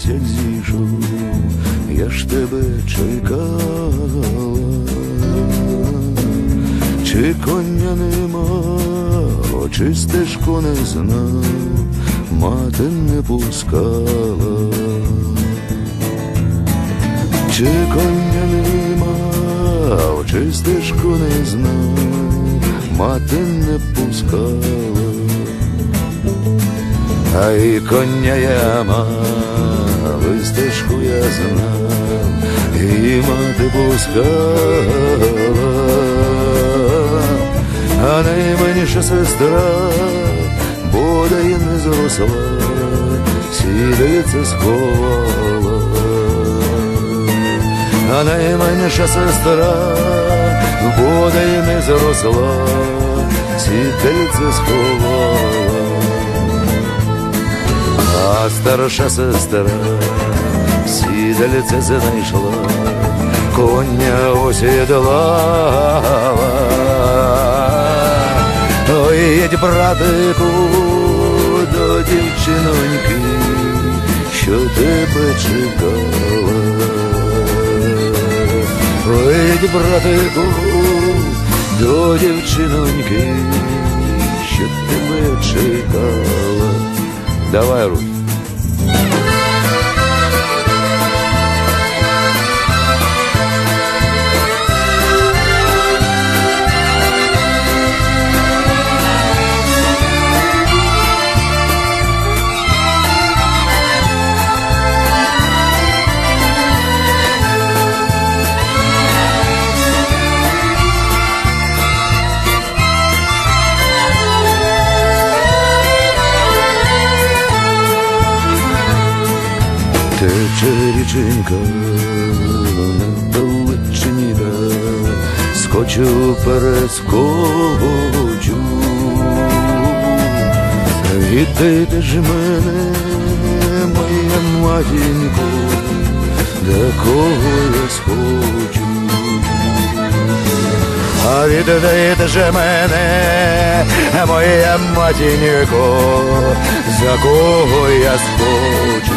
місяць зійшов, я ж тебе чекала, чи коня нема, чи стежку не знав, мати не пускала, чи коня нема, чи стежку не знав, мати не пускала. А і коня я мав, і стежку я знав, і мати пускала, а найменша сестра і не зросла, сідається сховала, а найменша сестра і не зросла, сідається сховала. А старша сестра сідальце знайшла, коня осідлала. Ой, їдь, братику, до дівчиноньки, що тебе чекала. Ой, їдь, братику, до дівчиноньки, що тебе чекала. Давай, Русь. Тече річенька на далечині, скочу перескочу. Віддайте ж мене, моя матінко, до кого я схочу. А віддайте ж мене, моя матінко, за кого я схочу.